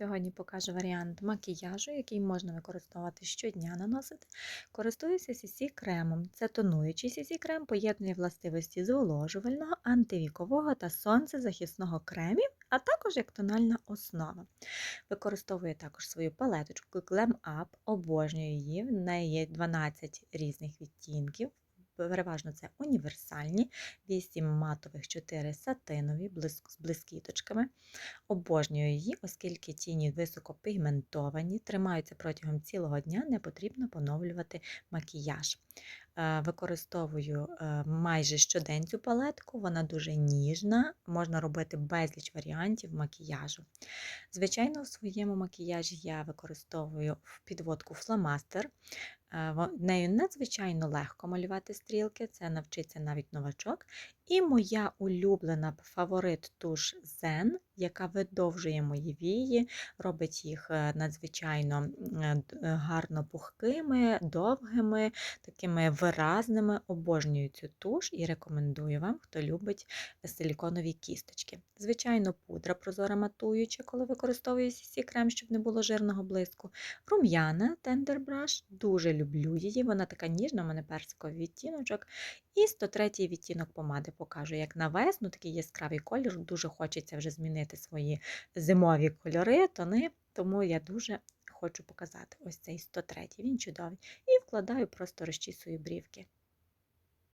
Сьогодні покажу варіант макіяжу, який можна використовувати щодня наносити. Користуюся CC кремом. Це тонуючий CC крем, поєднує властивості зволожувального, антивікового та сонцезахисного кремів, а також як тональна основа. Використовую також свою палеточку Glam Up, обожнюю її. В неї є 12 різних відтінків. Переважно це універсальні, 8 матових, 4 сатинові з блискіточками. Обожнюю її, оскільки тіні високопігментовані, тримаються протягом цілого дня, не потрібно поновлювати макіяж. Е, Використовую е, майже щодень цю палетку, вона дуже ніжна, можна робити безліч варіантів макіяжу. Звичайно, в своєму макіяжі я використовую підводку фломастер. Е, Нею надзвичайно легко малювати стрілки, це навчиться навіть новачок. І моя улюблена фаворит туш Zen, яка видовжує мої вії, робить їх е, надзвичайно е, гарно пухкими, довгими, такими виразними. Обожнюю цю туш і рекомендую вам, хто любить силіконові кісточки. Звичайно, пудра прозора матуюча, коли використовую CC крем, щоб не було жирного блиску. Рум'яна Tender Brush, дуже люблю її. Вона така ніжна, у мене персиковий відтіночок. І 103 відтінок помади покажу, як на весну, такий яскравий колір. Дуже хочеться вже змінити свої зимові кольори, тони, тому я дуже хочу показати ось цей 103. Він чудовий. І вкладаю, просто розчісую брівки.